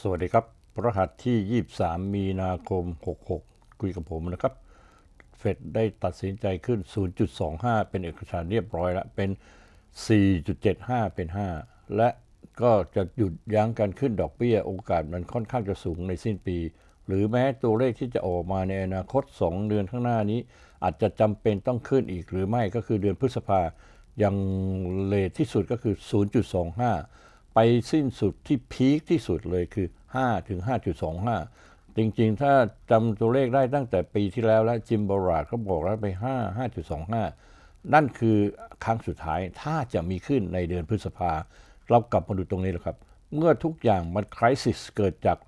สวัสดีครับพรหัสที่ 23 มีนาคม 66 คุยกับผมนะครับ เฟดได้ตัดสินใจขึ้น 0.25 เป็นเอกสารเรียบร้อยแล้ว เป็น 4.75 เป็น 5 และก็จะหยุดยั้งการขึ้นดอกเบี้ย โอกาสมันค่อนข้างจะสูงในสิ้นปี หรือแม้ตัวเลขที่จะออกมาในอนาคต 2 เดือนข้างหน้านี้ อาจจะจำเป็นต้องขึ้นอีกหรือไม่ก็คือเดือนพฤษภายังเลทที่สุดก็คือ 0.25 ไปสิ้นสุดที่พีคที่สุดเลยคือ 5 ถึง 5.25 จริงๆ ถ้าจำตัวเลขได้ตั้งแต่ปีที่แล้วแล้วจิมบราดเขาบอกแล้วไป 5 5.25 นั่นคือครั้งสุดท้ายถ้าจะมีขึ้นในเดือนพฤษภา เรากลับมาดูตรงนี้แหละครับ เมื่อทุกอย่างมันคริสิสเกิดจาก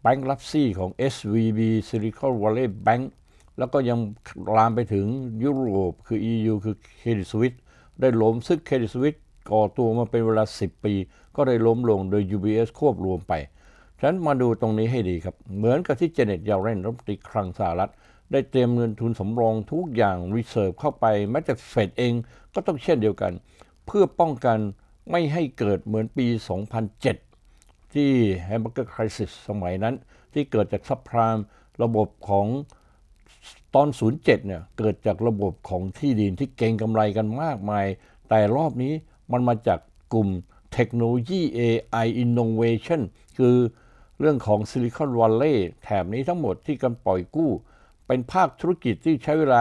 แบงก์รับซี่ของ SVB Silicon Valley Bank แล้วก็ยังลามไปถึงยุโรปคือ EU คือ Credit Suisse ได้ล้มซึ่ง Credit Suisse ก่อตัวมาเป็นเวลา 10 ปี ก็ได้ล้มลงโดย UBS ควบรวมไป ฉะนั้นมาดูตรงนี้ให้ดีครับ เหมือนกับที่เจเน็ตยาเรนรัฐมนตรีคลังสหรัฐ ได้เตรียมเงินทุนสำรองทุกอย่างรีเซิร์ฟเข้าไปแม้แต่เฟดเองก็ต้องเช่นเดียวกัน เพื่อป้องกันไม่ให้เกิดเหมือนปี 2007 ที่แฮมเบอร์เกอร์คริสิสสมัยนั้น ที่เกิดจากซับพรามระบบของตอน 07 เนี่ย เกิดจากระบบของที่ดินที่เก่งกำไรกันมากมาย แต่รอบนี้ มันมาจากกลุ่มเทคโนโลยี AI Innovation คือเรื่องของ Silicon Valley แถบนี้ทั้งหมดที่กันปล่อยกู้ เป็นภาคธุรกิจที่ใช้เวลา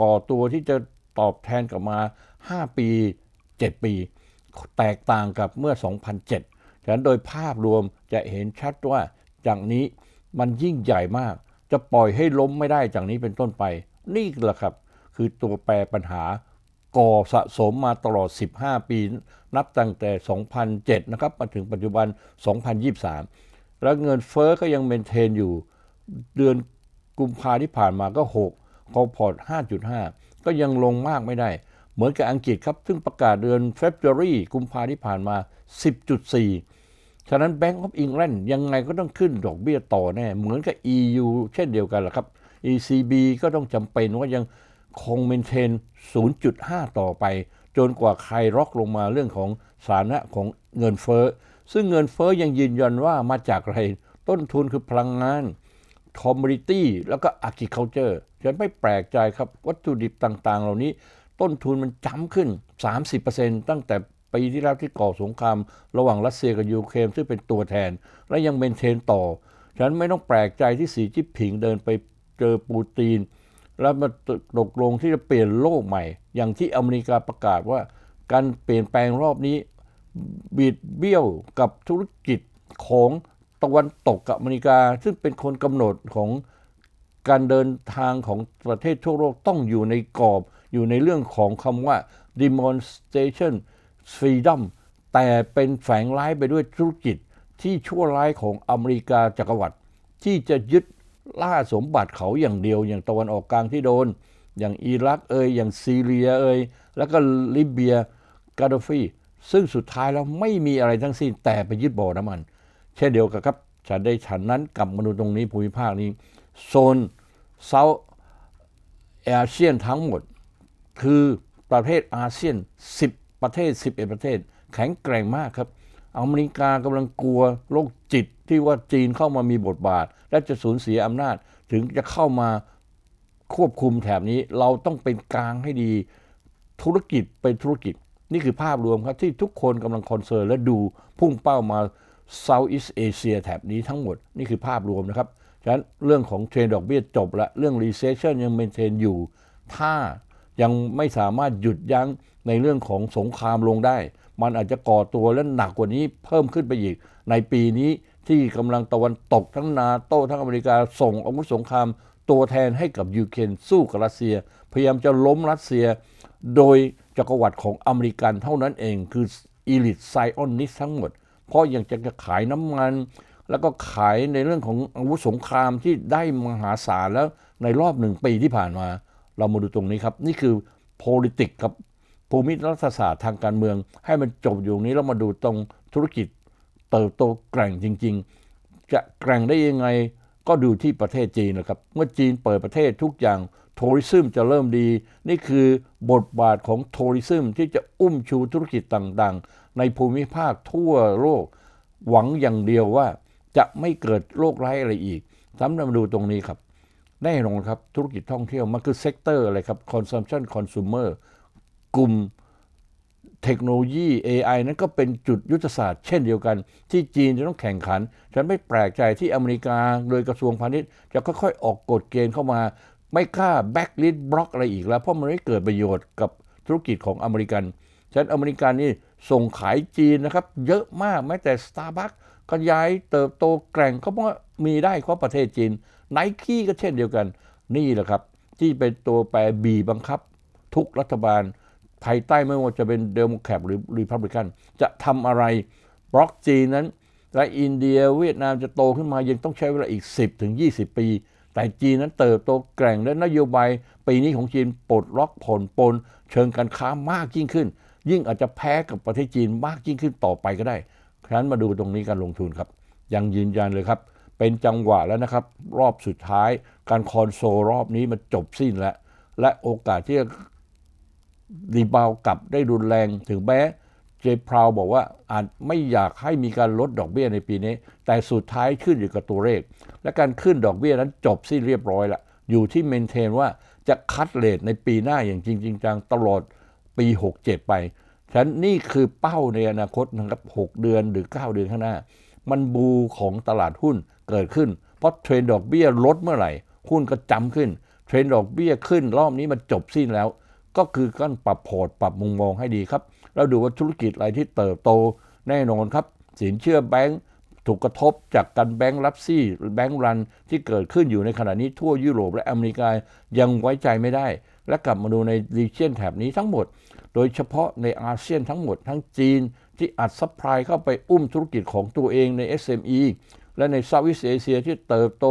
ก่อตัวที่จะตอบแทนกลับมา 5 ปี 7 ปี แตกต่างกับเมื่อ 2007 ฉะนั้นโดยภาพรวมจะเห็นชัดว่าจากนี้มันยิ่งใหญ่มาก จะปล่อยให้ล้มไม่ได้จากนี้เป็นต้นไป นี่แหละครับ คือตัวแปรปัญหา ก่อสะสมมาตลอด 15 ปี นับตั้งแต่ 2007 นะครับ มาถึงปัจจุบัน 2023 แล้วเงินเฟอ้อก็ยังเมนเทนอยู่ เดือนกุมภาที่ผ่านมาก็ 6 คอพอร์ต 5.5 ก็ยังลงมากไม่ได้ เหมือนกับอังกฤษครับ ซึ่งประกาศเดือนเฟบรุรีกุมภาที่ผ่านมา 10.4 ฉะนั้น Bank of England ยังไงก็ต้องขึ้นดอกเบี้ยต่อแน่ เหมือนกับ EU เช่นเดียวกันแหละครับ ECB ก็ต้องจำเป็นว่ายัง คงเมนเทน 0.5 ต่อไป จนกว่าใครร็อกลงมาเรื่องของสาระของเงินเฟ้อ ซึ่งเงินเฟ้อยังยืนยันว่ามาจากอะไร ต้นทุนคือพลังงานคอมมูนิตี้แล้วก็ agriculture ฉันไม่แปลกใจครับ วัตถุดิบต่างๆ เหล่านี้ ต้นทุนมันจ้ำขึ้น 30%ตั้งแต่ปีที่แล้วที่ก่อสงคราม ระหว่างรัสเซียกับยูเครนซึ่งเป็นตัวแทน และยังเมนเทนต่อ ฉันไม่ต้องแปลกใจที่สีจิ้ผิงเดินไปเจอปูติน แล้วมาตกลงที่จะเปลี่ยนโลกใหม่ อย่างที่อเมริกาประกาศว่า การเปลี่ยนแปลงรอบนี้ บิดเบี้ยวกับธุรกิจของตะวันตกกับอเมริกา ซึ่งเป็นคนกำหนดของการเดินทางของประเทศทั่วโลกต้องอยู่ในกรอบ อยู่ในเรื่องของคำว่า demonstration freedom แต่เป็นแฝงร้ายไปด้วยธุรกิจที่ชั่วร้ายของอเมริกาจักรวรรดิที่จะยึด ล่าสมบัติเขาอย่างเดียวอย่างตะวันออกกลางที่โดน อย่างอิรักเอยอย่างซีเรียเอยแล้วก็ลิเบียกาดฟีซึ่งสุดท้ายแล้วไม่มีอะไรทั้งสิ้นแต่ไปยึดบ่อน้ำมัน เช่นเดียวกับครับฉันได้ฉันนั้นกับมาดูตรงนี้ภูมิภาคนี้ โซนเซาท์อเซียนทั้งหมด คือประเทศอาเซียน 10 ประเทศ 11 ประเทศ แข็งแกร่งมากครับ อเมริกากำลังกลัวโรคจิตที่ว่าจีนเข้ามามีบทบาท และจะสูญเสียอำนาจถึงจะเข้ามาควบคุมแถบนี้ เราต้องเป็นกลางให้ดี ธุรกิจเป็นธุรกิจ นี่คือภาพรวมครับที่ทุกคนกำลังคอนเซิร์นและดูพุ่งเป้ามา Southeast Asia แถบนี้ทั้งหมด นี่คือภาพรวมนะครับฉะนั้นเรื่องของเทรนดอกเบี้ยจบละเรื่อง recession ยังเมนเทนอยู่ ถ้ายังไม่สามารถหยุดยั้งในเรื่องของสงครามลงได้ มันอาจจะก่อตัวและหนักกว่านี้เพิ่มขึ้นไปอีก ในปีนี้ที่กำลังตะวันตกทั้งนาโต้ทั้งอเมริกาส่งอาวุธสงคราม ตัวแทนให้กับยูเครนสู้กับรัสเซีย พยายามจะล้มรัสเซีย โดยจักรวรรดิของอเมริกันเท่านั้นเองคืออีลิทไซออนนิสทั้งหมด เพราะยังจะขายน้ำมัน แล้วก็ขายในเรื่องของอาวุธสงครามที่ได้มหาศาลแล้วในรอบหนึ่งปีที่ผ่านมา เรามาดูตรงนี้ครับ นี่คือ politics ครับ ภูมิรัฐศาสตร์ทางการเมือง ให้มันจบอยู่นี้แล้วมาดูตรงธุรกิจเติบโตแกร่งจริง ๆ จะแกร่งได้ยังไงก็ดูที่ประเทศจีนนะครับ เมื่อจีนเปิดประเทศทุกอย่างทัวริซึมจะเริ่มดี นี่คือบทบาทของทัวริซึมที่จะอุ้มชูธุรกิจต่างๆ ในภูมิภาคทั่วโลก หวังอย่างเดียวว่าจะไม่เกิดโรคร้ายอะไรอีกสำหรับมาดูตรงนี้ครับแน่นอนครับธุรกิจท่องเที่ยวมันคือเซกเตอร์อะไรครับ consumption consumer กลุ่มเทคโนโลยี AI นั้นก็เป็นจุดยุทธศาสตร์เช่นเดียวกัน ที่จีนจะต้องแข่งขัน ฉันไม่แปลกใจที่อเมริกาโดยกระทรวงพาณิชย์ จะค่อยๆ ออกกฎเกณฑ์เข้ามา ไม่กล้าแบ็กลิสบล็อกอะไรอีกแล้ว เพราะมันไม่เกิดประโยชน์กับธุรกิจของอเมริกันฉะนั้นอเมริกันนี่ส่งขายจีนนะครับ เยอะมากแม้แต่ Starbucks ก็ย้ายเติบโตแกร่งเขาบอกว่ามีได้เพราะประเทศจีนไนกี้ก็เช่นเดียวกัน นี่แหละครับ ที่เป็นตัวแปรบีบังคับ ทุกรัฐบาล ภายใต้ไม่ว่าจะเป็นเดโมแครตหรือรีพับลิกัน จะทำอะไรบล็อกจีนนั้น และอินเดียเวียดนามจะโตขึ้นมายังต้องใช้เวลาอีก 10ถึง20 ปี แต่จีนนั้นเติบโตแกร่งและนโยบายปีนี้ของจีนปลดล็อกผ่อนปลนเชิงการค้ามากยิ่งขึ้น ยิ่งอาจจะแพ้กับประเทศจีนมากยิ่งขึ้นต่อไปก็ได้ครั้นมาดูตรงนี้การลงทุนครับ ยังยืนยันเลยครับ เป็นจังหวะแล้วนะครับ รอบสุดท้าย การคอนโซลรอบนี้มันจบสิ้นแล้ว และโอกาสที่จะ รีบาวกลับได้รุนแรงถึงแม้เจพราวบอกว่าอาจไม่อยากให้มีการลดดอกเบี้ยในปีนี้ แต่สุดท้ายขึ้นอยู่กับตัวเลข และการขึ้นดอกเบี้ยนั้นจบสิ้นเรียบร้อยละอยู่ที่เมนเทนว่าจะคัดเลทในปีหน้าอย่างจริงจริงจังตลอดปี 67 ไป ฉะนั้นนี่คือเป้าในอนาคตนะครับ 6 เดือนหรือ 9 เดือนข้างหน้า มันบูของตลาดหุ้นเกิดขึ้น เพราะเทรนดอกเบี้ยลดเมื่อไหร่ หุ้นก็จำขึ้น เทรนดอกเบี้ยขึ้นรอบนี้มันจบสิ้นแล้ว ก็คือการปรับพอร์ตปรับมุมมองให้ดีครับ แล้วดูว่าธุรกิจอะไรที่เติบโตแน่นอนครับ สินเชื่อแบงก์ถูกกระทบจากการแบงก์รับซี่แบงก์รันที่เกิดขึ้นอยู่ในขณะนี้ทั่วยุโรปและอเมริกายังไว้ใจไม่ได้ และกลับมาดูในรีเจียนแถบนี้ทั้งหมด โดยเฉพาะในอาเซียนทั้งหมดทั้งจีนที่อัดซัพพลายเข้าไปอุ้มธุรกิจของตัวเองใน SME และในเซาท์อีสเอเชียที่เติบโต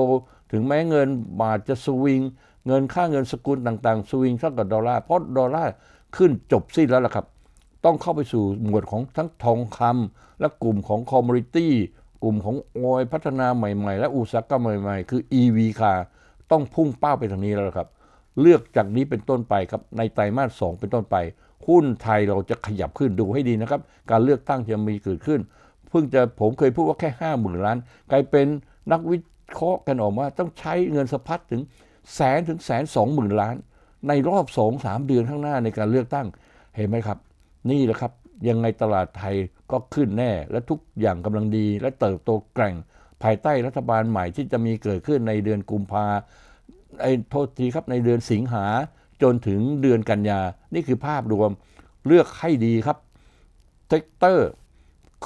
ถึงแม้เงินบาทจะสวิง เงินค่าเงินสกุลต่างๆ สวิงเท่ากับดอลลาร์เพราะดอลลาร์ขึ้นจบสิ้นแล้วล่ะครับ ต้องเข้าไปสู่หมวดของทั้งทองคำและกลุ่มของคอมมูนิตี้กลุ่มของออยพัฒนาใหม่ ๆ และอุตสาหกรรมใหม่ ๆ คือ EV คาต้องพุ่งเป้าไปทางนี้แล้วครับ เลือกจากนี้เป็นต้นไปครับในไตรมาสสองเป็นต้นไป หุ้นไทยเราจะขยับขึ้นดูให้ดีนะครับ การเลือกตั้งจะมีเกิดขึ้น เพิ่งจะผมเคยพูดว่าแค่ห้าหมื่นล้าน กลายเป็นนักวิเคราะห์กันออกมาต้องใช้เงินสะพัดถึง แสนถึงแสนสองหมื่นล้าน ในรอบสองสามเดือนข้างหน้าในการเลือกตั้ง เห็นไหมครับ นี่แหละครับ ยังไงตลาดไทยก็ขึ้นแน่ และทุกอย่างกำลังดี และเติบโตแกร่ง ภายใต้รัฐบาลใหม่ที่จะมีเกิดขึ้นในเดือนกุมภาไอ้โทษทีครับในเดือนสิงหาจนถึงเดือนกันยา นี่คือภาพรวมเลือกให้ดีครับเซกเตอร์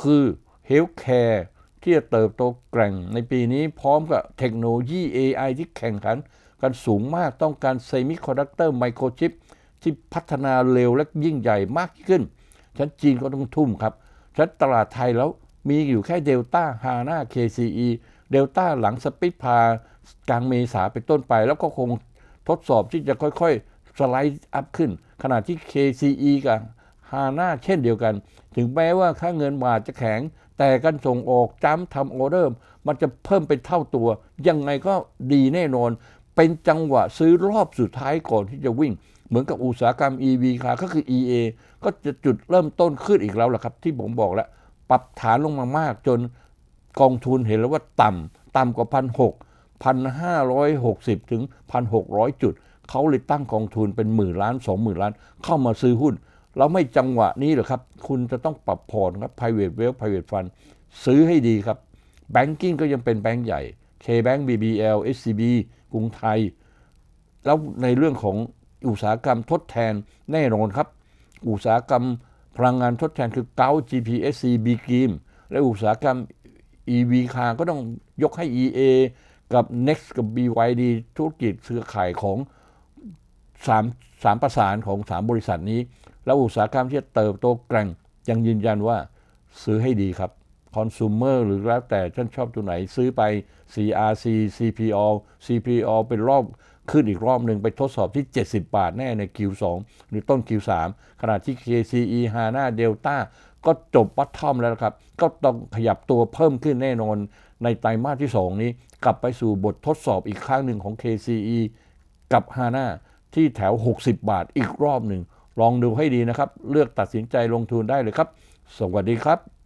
คือเฮลท์แคร์ที่จะเติบโตแกร่งในปีนี้พร้อมกับเทคโนโลยี AI ที่แข่งขัน กันสูงมากต้องการเซมิคอนดักเตอร์ไมโครชิปที่พัฒนาเร็วและยิ่งใหญ่มากขึ้นฉันจีนก็ต้องทุ่มครับฉันตลาดไทยแล้วมีอยู่แค่เดลต้าฮาน่า KCE เดลต้าหลังสปิดพากลางเมษาเป็นต้นไป แล้วก็คงทดสอบที่จะค่อยๆ สไลด์อัพขึ้น ขณะที่ KCE กับฮาน่าเช่นเดียวกัน ถึงแม้ว่าค่าเงินบาทจะแข็ง แต่การส่งออกจ้ำทำออเดอร์ มันจะเพิ่มเป็นเท่าตัว ยังไงก็ดีแน่นอน เป็นจังหวะซื้อรอบสุดท้ายก่อนที่จะวิ่ง เหมือนกับอุตสาหกรรม EV ค่ะก็คือ EA ก็จะจุดเริ่มต้นขึ้นอีกแล้วล่ะครับ ที่ผมบอกแล้ว ปรับฐานลงมามากจนกองทุนเห็นแล้วว่าต่ำต่ำกว่าพันหกพันห้าร้อยหกสิบถึงพันหกร้อยจุด เขาเลยตั้งกองทุนเป็นหมื่นล้านสองหมื่นล้าน เข้ามาซื้อหุ้น เราไม่จังหวะนี้หรอครับ คุณจะต้องปรับพอร์ตครับ private wealth private fund ซื้อให้ดีครับ banking ก็ยังเป็นแบงก์ใหญ่ K-Bank BBL SCB กรุงไทย แล้วในเรื่องของอุตสาหกรรมทดแทนแน่นอนครับ อุตสาหกรรมพลังงานทดแทนคือเกา GPSC B กีมและอุตสาหกรรม EV คาก็ต้องยกให้ EA กับ Next กับ BYD ธุรกิจเครือข่ายของสามสามประสานของสามบริษัทนี้ แล้วอุตสาหกรรมที่จะเติบโตแกร่งยังยืนยันว่าซื้อให้ดีครับ คอน sumer หรือแล้วแต่ท่านชอบตัวไหนซื้อไป CRC CPO CPO เป็นรอบขึ้นอีกรอบหนึ่งไปทดสอบที่ 70 บาทแน่ใน Q2 หรือต้น Q3 ขณะที่ KCE HANA Delta ก็จบวัดท่อมแล้วครับ ก็ต้องขยับตัวเพิ่มขึ้นแน่นอน ในไตรมาสที่ 2 นี้ กลับไปสู่บททดสอบอีกครั้งหนึ่งของ KCE กับ HANA ที่แถว 60 บาทอีกรอบหนึ่ง ลองดูให้ดีนะครับ เลือกตัดสินใจลงทุนได้เลยครับ สวัสดีครับ